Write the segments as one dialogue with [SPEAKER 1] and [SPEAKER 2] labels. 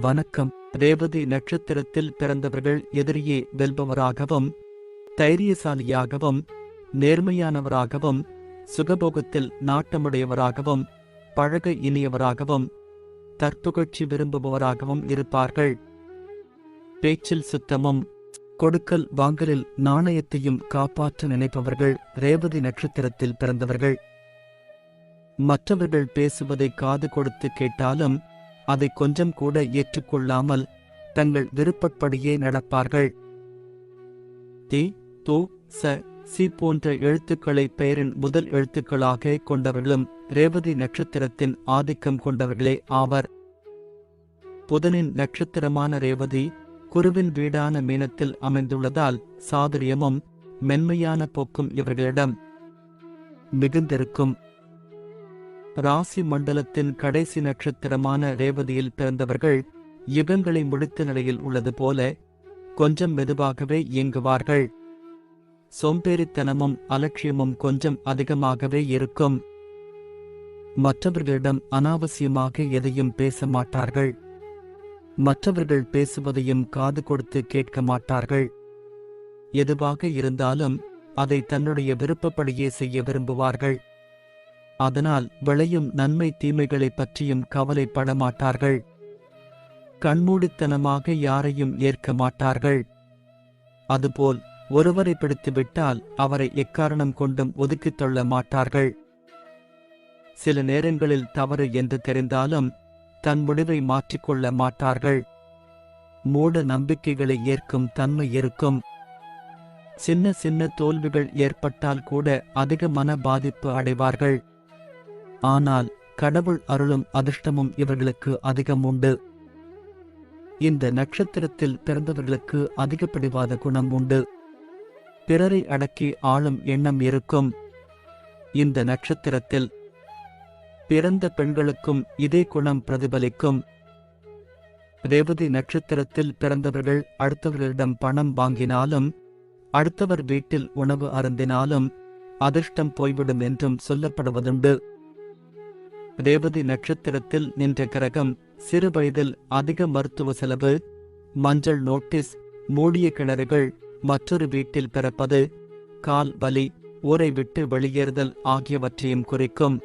[SPEAKER 1] வணக்கம். ரேவதி நட்சத்திரத்தில் பிறந்தவர்கள் எதிரியே வெல்பவராகவும் தைரியசாலியாகவும் நேர்மையானவராகவும் சுகபோகத்தில் நாட்டமுடையவராகவும் பழக இனியவராகவும் தற்புகழ்ச்சி விரும்புபவராகவும் இருப்பார்கள். பேச்சில் சுத்தமும் கொடுக்கல் வாங்கலில் நாணயத்தையும் காப்பாற்ற நினைப்பவர்கள் ரேவதி நட்சத்திரத்தில் பிறந்தவர்கள். மற்றவர்கள் பேசுவதை காது கொடுத்து கேட்டாலும் அதை கொஞ்சம் கூட ஏற்றுக்கொள்ளாமல் தங்கள் விருப்பப்படியே நடப்பார்கள். தி து ச சி போன்ற எழுத்துக்களை பெயரின் முதல் எழுத்துக்களாக கொண்டவர்களும் ரேவதி நட்சத்திரத்தின் ஆதிக்கம் கொண்டவர்களே ஆவர். புதனின் நட்சத்திரமான ரேவதி குருவின் வீடான மீனத்தில் அமைந்துள்ளதால் சாதுரியமும் மென்மையான போக்கும் இவர்களிடம் மிகுந்திருக்கும். ராசி மண்டலத்தின் கடைசி நட்சத்திரமான ரேவதியில் பிறந்தவர்கள் யுகங்களை முடித்த நிலையில் உள்ளது போல கொஞ்சம் மெதுவாகவே இயங்குவார்கள். சோம்பேறித்தனமும் அலட்சியமும் கொஞ்சம் அதிகமாகவே இருக்கும். மற்றவர்களிடம் அனாவசியமாக எதையும் பேச மாட்டார்கள். மற்றவர்கள் பேசுவதையும் காது கொடுத்து கேட்க மாட்டார்கள். எதுவாக இருந்தாலும் அதை தன்னுடைய விருப்பப்படியே செய்ய விரும்புவார்கள். அதனால் விளையும் நன்மை தீமைகளைப் பற்றியும் கவலைப்பட மாட்டார்கள் கண்மூடித்தனமாக யாரையும் ஏற்க மாட்டார்கள். அதுபோல் ஒருவரை பிடித்துவிட்டால் அவரை எக்காரணம் கொண்டும் ஒதுக்கித் தள்ள மாட்டார்கள். சில நேரங்களில் தவறு என்று தெரிந்தாலும் தன் முடிவை மாற்றிக்கொள்ள மாட்டார்கள். மூட நம்பிக்கைகளை ஏற்கும் தன்மை இருக்கும். சின்ன சின்ன தோல்விகள் ஏற்பட்டால் கூட அதிக மன பாதிப்பு அடைவார்கள். ஆனால் கடவுள் அருளும் அதிர்ஷ்டமும் இவர்களுக்கு அதிகம் உண்டு. இந்த நட்சத்திரத்தில் பிறந்தவர்களுக்கு அதிகப்படிவாத குணம் உண்டு. பிறரை அடக்கி ஆளும் எண்ணம் இருக்கும். இந்த நட்சத்திரத்தில் பிறந்த பெண்களுக்கும் இதே குணம் பிரதிபலிக்கும். ரேவதி நட்சத்திரத்தில் பிறந்தவர்கள் அடுத்தவர்களிடம் பணம் வாங்கினாலும் அடுத்தவர் வீட்டில் உணவு அருந்தினாலும் அதிர்ஷ்டம் போய்விடும் என்றும் சொல்லப்படுவதுண்டு. ரேவதி நட்சத்திரத்தில் நின்ற கிரகம் சிறு வயதில் அதிக மருத்துவ செலவு மஞ்சள் நோட்டீஸ் மூடிய கிணறுகள் மற்றொரு வீட்டில் பிறப்பது கால் வலி ஊரை விட்டு வெளியேறுதல் ஆகியவற்றையும் குறிக்கும்.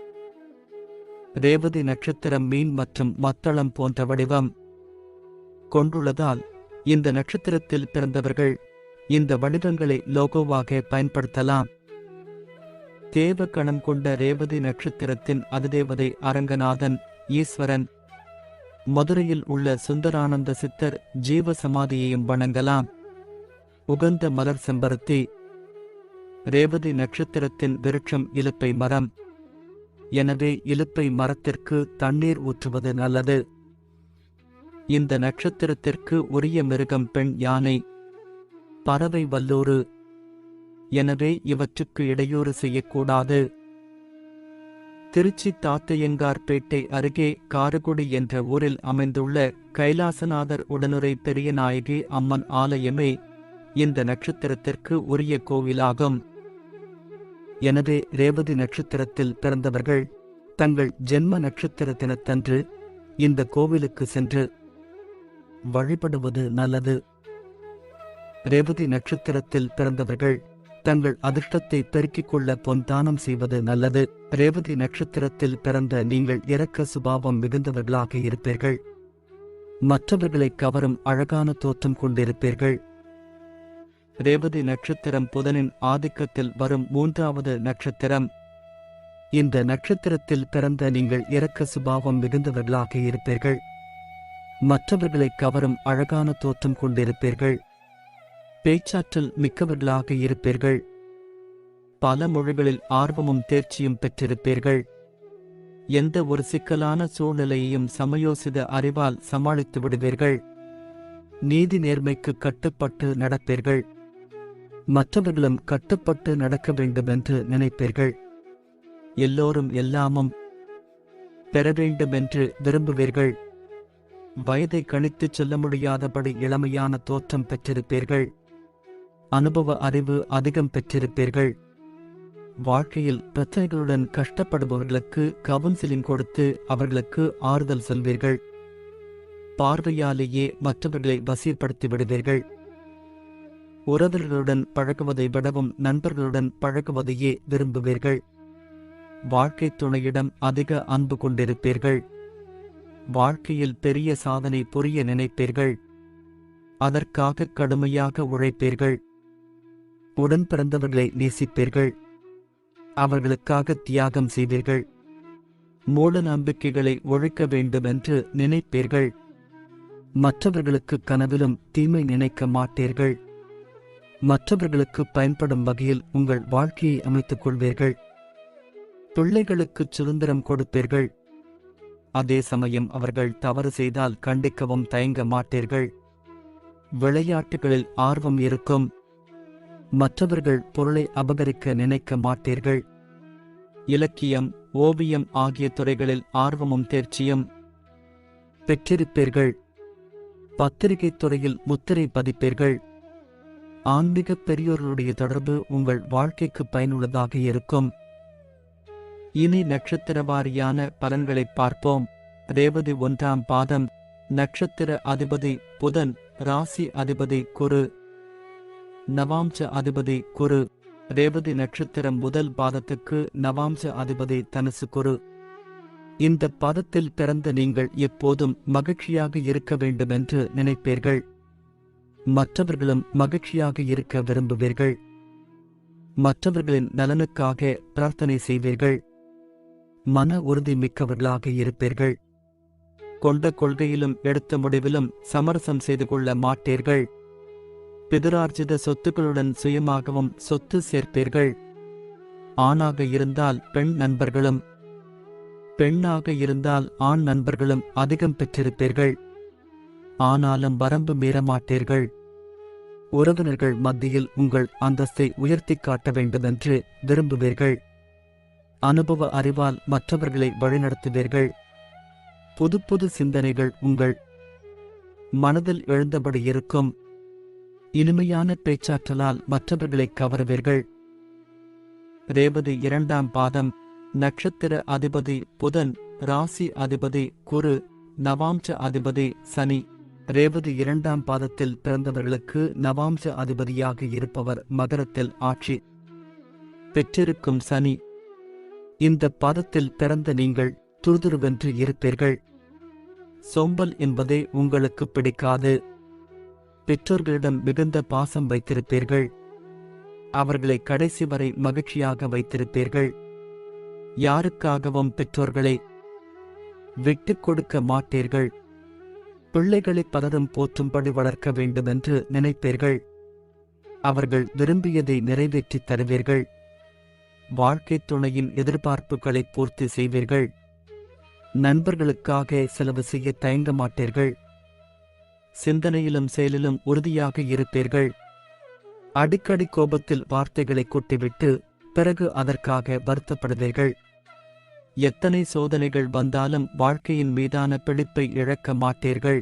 [SPEAKER 1] ரேவதி நட்சத்திரம் மீன் மற்றும் மத்தளம் போன்ற வடிவம் கொண்டுள்ளதால் இந்த நட்சத்திரத்தில் பிறந்தவர்கள் இந்த வடிவங்களை லோகோவாக பயன்படுத்தலாம். தேவ கணம் கொண்ட ரேவதி நட்சத்திரத்தின் அதிதேவதை அரங்கநாதன் ஈஸ்வரன். மதுரையில் உள்ள சுந்தரானந்த சித்தர் ஜீவ சமாதியையும் வணங்கலாம். உகந்த மலர் செம்பருத்தி. ரேவதி நட்சத்திரத்தின் விருட்சம் இலுப்பை மரம். எனவே இலுப்பை மரத்திற்கு தண்ணீர் ஊற்றுவது நல்லது. இந்த நட்சத்திரத்திற்கு உரிய மிருகம் பெண் யானை. பறவை வல்லூறு எனவே இவற்றுக்கு இடையூறு செய்யக்கூடாது. திருச்சி தாத்தையங்கார்பேட்டை அருகே காரகுடி என்ற ஊரில் அமைந்துள்ள கைலாசநாதர் உடனுரை பெரியநாயகி அம்மன் ஆலயமே இந்த நட்சத்திரத்திற்கு உரிய கோவிலாகும். எனவே ரேவதி நட்சத்திரத்தில் பிறந்தவர்கள் தங்கள் ஜென்ம நட்சத்திர தினத்தன்று இந்த கோவிலுக்கு சென்று வழிபடுவது நல்லது. ரேவதி நட்சத்திரத்தில் பிறந்தவர்கள் தங்கள் அதிர்ஷ்டத்தை பெருக்கிக் கொள்ள பொன் தானம் செய்வது நல்லது. ரேவதி நட்சத்திரத்தில் பிறந்த நீங்கள் இரக்க சுபாவம் மிகுந்தவர்களாக இருப்பீர்கள். மற்றவர்களை கவரும் அழகான தோற்றம் கொண்டிருப்பீர்கள். ரேவதி நட்சத்திரம் புதனின் ஆதிக்கத்தில் வரும் மூன்றாவது நட்சத்திரம். இந்த நட்சத்திரத்தில் பிறந்த நீங்கள் இரக்க சுபாவம் மிகுந்தவர்களாக இருப்பீர்கள். மற்றவர்களை கவரும் அழகான தோற்றம் கொண்டிருப்பீர்கள். பேச்சாற்றல் மிக்கவர்களாக இருப்பீர்கள். பல மொழிகளில் ஆர்வமும் தேர்ச்சியும் பெற்றிருப்பீர்கள். எந்த ஒரு சிக்கலான சூழ்நிலையையும் சமயோசித அறிவால் சமாளித்து விடுவீர்கள். நீதி நேர்மைக்கு கட்டுப்பட்டு நடப்பீர்கள். மற்றவர்களும் கட்டுப்பட்டு நடக்க வேண்டும் என்று நினைப்பீர்கள். எல்லோரும் எல்லாமும் பெற வேண்டும் என்று விரும்புவீர்கள். வயதை கணித்துச் சொல்ல முடியாதபடி இளமையான தோற்றம் பெற்றிருப்பீர்கள். அனுபவ அறிவு அதிகம் பெற்றிருப்பீர்கள். வாழ்க்கையில் பிரச்சனைகளுடன் கஷ்டப்படுபவர்களுக்கு கவுன்சிலிங் கொடுத்து அவர்களுக்கு ஆறுதல் சொல்வீர்கள். பார்வையாலேயே மற்றவர்களை வசீர்படுத்தி விடுவீர்கள். உறவினர்களுடன் பழகுவதை விடவும் நண்பர்களுடன் பழகுவதையே விரும்புவீர்கள். வாழ்க்கை துணையிடம் அதிக அன்பு கொண்டிருப்பீர்கள். வாழ்க்கையில் பெரிய சாதனை புரிய நினைப்பீர்கள். அதற்காக கடுமையாக உழைப்பீர்கள். உடன் பிறந்தவர்களை நேசிப்பீர்கள். அவர்களுக்காக தியாகம் செய்வீர்கள். மூட நம்பிக்கைகளை ஒழிக்க வேண்டும் என்று நினைப்பீர்கள். மற்றவர்களுக்கு கனவிலும் தீமை நினைக்க மாட்டீர்கள். மற்றவர்களுக்கு பயன்படும் வகையில் உங்கள் வாழ்க்கையை அமைத்துக் கொள்வீர்கள். பிள்ளைகளுக்கு சுதந்திரம் கொடுப்பீர்கள். அதே சமயம் அவர்கள் தவறு செய்தால் கண்டிக்கவும் தயங்க மாட்டீர்கள். விளையாட்டுகளில் ஆர்வம் இருக்கும். மற்றவர்கள் பொருளை அபகரிக்க நினைக்க மாட்டீர்கள். இலக்கியம் ஓவியம் ஆகிய துறைகளில் ஆர்வமும் தேர்ச்சியும் பெற்றிருப்பீர்கள். பத்திரிகைத் துறையில் முத்திரை பதிப்பீர்கள். ஆன்மீக பெரியோர்களுடைய தொடர்பு உங்கள் வாழ்க்கைக்கு பயனுள்ளதாக இருக்கும். இனி நட்சத்திர வாரியான பலன்களை பார்ப்போம். ரேவதி ஒன்றாம் பாதம். நட்சத்திர அதிபதி புதன் ராசி அதிபதி குரு. நவாம்ச அதிபதி குரு. ரேவதி நட்சத்திரம் முதல் பாதத்துக்கு நவாம்ச அதிபதி தனுசு குரு. இந்த பாதத்தில் பிறந்த நீங்கள் எப்போதும் மகிழ்ச்சியாக இருக்க வேண்டுமென்று நினைப்பீர்கள். மற்றவர்களும் மகிழ்ச்சியாக இருக்க விரும்புவீர்கள். மற்றவர்களின் நலனுக்காக பிரார்த்தனை செய்வீர்கள். மன உறுதி மிக்கவர்களாக இருப்பீர்கள். கொண்ட கொள்கையிலும் எடுத்த முடிவிலும் சமரசம் செய்து கொள்ள மாட்டீர்கள். பிதுரார்ஜித சொத்துக்களுடன் சுயமாகவும் சொத்து சேர்ப்பீர்கள். ஆணாக இருந்தால் பெண் நண்பர்களும் பெண்ணாக இருந்தால் ஆண் நண்பர்களும் அதிகம் பெற்றிருப்பீர்கள். ஆனாலும் வரம்பு மீறமாட்டீர்கள். உறவினர்கள் மத்தியில் உங்கள் அந்தஸ்தை உயர்த்திக் காட்ட வேண்டுமென்று விரும்புவீர்கள். அனுபவ அறிவால் மற்றவர்களை வழிநடத்துவீர்கள். புது புது சிந்தனைகள் உங்கள் மனதில் எழுந்தபடி இருக்கும். இனிமையான பேச்சாற்றலால் மற்றவர்களை கவருவீர்கள். ரேவதி இரண்டாம் பாதம் நட்சத்திர அதிபதி புதன் ராசி அதிபதி குரு நவாம்ச அதிபதி சனி. ரேவதி இரண்டாம் பாதத்தில் பிறந்தவர்களுக்கு நவாம்ச அதிபதியாக இருப்பவர் மகரத்தில் ஆட்சி. பெற்றிருக்கும் சனி. இந்த பாதத்தில் பிறந்த நீங்கள் துருதுருவென்று இருப்பீர்கள். சோம்பல் என்பதே உங்களுக்கு பிடிக்காது. பெற்றோர்களிடம் மிகுந்த பாசம் வைத்திருப்பீர்கள். அவர்களை கடைசி வரை மகிழ்ச்சியாக வைத்திருப்பீர்கள். யாருக்காகவும் பெற்றோர்களை விட்டுக் கொடுக்க மாட்டீர்கள். பிள்ளைகளை பலரும் போற்றும்படி வளர்க்க வேண்டுமென்று நினைப்பீர்கள். அவர்கள் விரும்பியதை நிறைவேற்றித் தருவீர்கள். வாழ்க்கை துணையின் எதிர்பார்ப்புகளை பூர்த்தி செய்வீர்கள். நண்பர்களுக்காக செலவு செய்ய தயங்க மாட்டீர்கள். சிந்தனையிலும் செயலிலும் உறுதியாக இருப்பீர்கள். அடிக்கடி கோபத்தில் வார்த்தைகளை கொட்டிவிட்டு பிறகு அதற்காக வருத்தப்படுவீர்கள். எத்தனை சோதனைகள் வந்தாலும் வாழ்க்கையின் மீதான பிடிப்பை இழக்க மாட்டீர்கள்.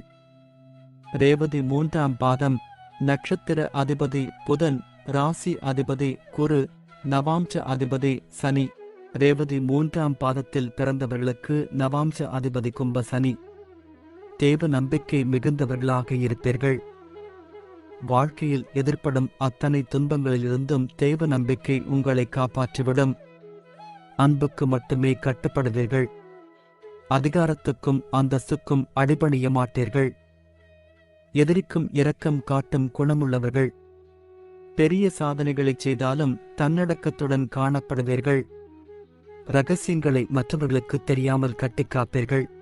[SPEAKER 1] ரேவதி மூன்றாம் பாதம் நட்சத்திர அதிபதி புதன் ராசி அதிபதி குரு நவாம்ச அதிபதி சனி. ரேவதி மூன்றாம் பாதத்தில் பிறந்தவர்களுக்கு நவாம்ச அதிபதி கும்ப சனி. தேவ நம்பிக்கை மிகுந்தவர்களாக இருப்பீர்கள். வாழ்க்கையில் எதிர்ப்படும் அத்தனை துன்பங்களிலிருந்தும் தேவ நம்பிக்கை உங்களை காப்பாற்றிவிடும். அன்புக்கு மட்டுமே கட்டுப்படுவீர்கள். அதிகாரத்துக்கும் அந்தஸ்துக்கும் அடிபணிய மாட்டீர்கள். எதிரிக்கும் இரக்கம் காட்டும் குணமுள்ளவர்கள். பெரிய சாதனைகளைச் செய்தாலும் தன்னடக்கத்துடன் காணப்படுவீர்கள். ரகசியங்களை மற்றவர்களுக்கு தெரியாமல் கட்டிக் காப்பீர்கள்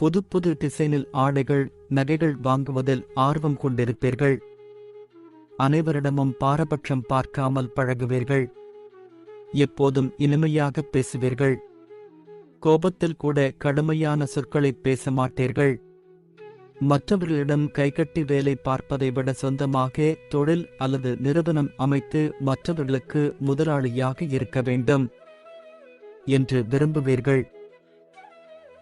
[SPEAKER 1] புது புது டிசைனில் ஆடைகள் நகைகள் வாங்குவதில் ஆர்வம் கொண்டிருப்பீர்கள். அனைவரிடமும் பாரபட்சம் பார்க்காமல் பழகுவீர்கள். எப்போதும் இனிமையாக பேசுவீர்கள். கோபத்தில் கூட கடுமையான சொற்களை பேச மாட்டீர்கள். மற்றவர்களிடம் கைகட்டி வேலை பார்ப்பதை விட சொந்தமாக தொழில் அல்லது நிறுவனம் அமைத்து மற்றவர்களுக்கு முதலாளியாக இருக்க வேண்டும். என்று விரும்புவீர்கள்.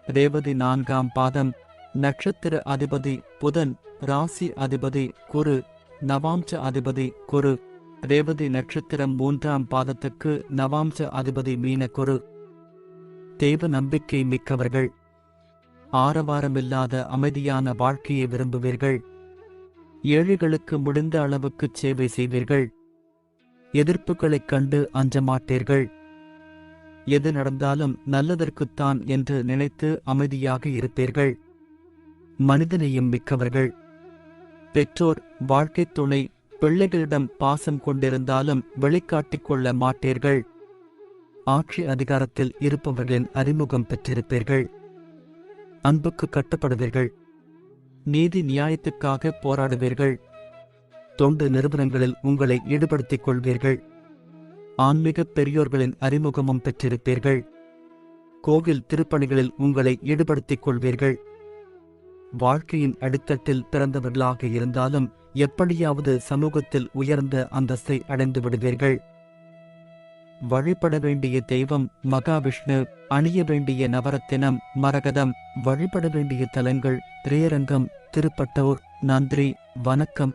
[SPEAKER 1] ரேவதி நான்காம் பாதம் நட்சத்திர அதிபதி புதன் ராசி அதிபதி குரு நவாம்ச அதிபதி குரு. ரேவதி நட்சத்திரம் மூன்றாம் பாதத்துக்கு நவாம்ச அதிபதி மீன குரு. தெய்வ நம்பிக்கை மிக்கவர்கள். ஆரவாரமில்லாத அமைதியான வாழ்க்கையை விரும்புவீர்கள். ஏழைகளுக்கு முடிந்த அளவுக்கு சேவை செய்வீர்கள். எதிர்ப்புகளைக் கண்டு அஞ்ச மாட்டீர்கள். எது நடந்தாலும் நல்லதற்குத்தான் என்று நினைத்து அமைதியாக இருப்பீர்கள். மனிதநேயம் மிக்கவர்கள். பெற்றோர் வாழ்க்கை துணை பிள்ளைகளிடம் பாசம் கொண்டிருந்தாலும் வெளிக்காட்டிக் கொள்ள மாட்டீர்கள். ஆட்சி அதிகாரத்தில் இருப்பவர்களின் அறிமுகம் பெற்றிருப்பீர்கள். அன்புக்கு கட்டுப்படுவீர்கள். நீதி நியாயத்துக்காக போராடுவீர்கள். தொண்டு நிறுவனங்களில் உங்களை ஈடுபடுத்திக் கொள்வீர்கள். ஆன்மீக பெரியோர்களின் அறிமுகமும் பெற்றிருப்பீர்கள். கோவில் திருப்பணிகளில் உங்களை ஈடுபடுத்திக் கொள்வீர்கள். வாழ்க்கையின் அடித்தட்டில் பிறந்தவர்களாக இருந்தாலும் எப்படியாவது சமூகத்தில் உயர்ந்த அந்தஸ்தை அடைந்து விடுவீர்கள். வழிபட வேண்டிய தெய்வம் மகாவிஷ்ணு அணிய வேண்டிய நவரத்தினம் மரகதம் வழிபட வேண்டிய தலங்கள் திரையரங்கம் திருப்பட்டூர் நன்றி வணக்கம்.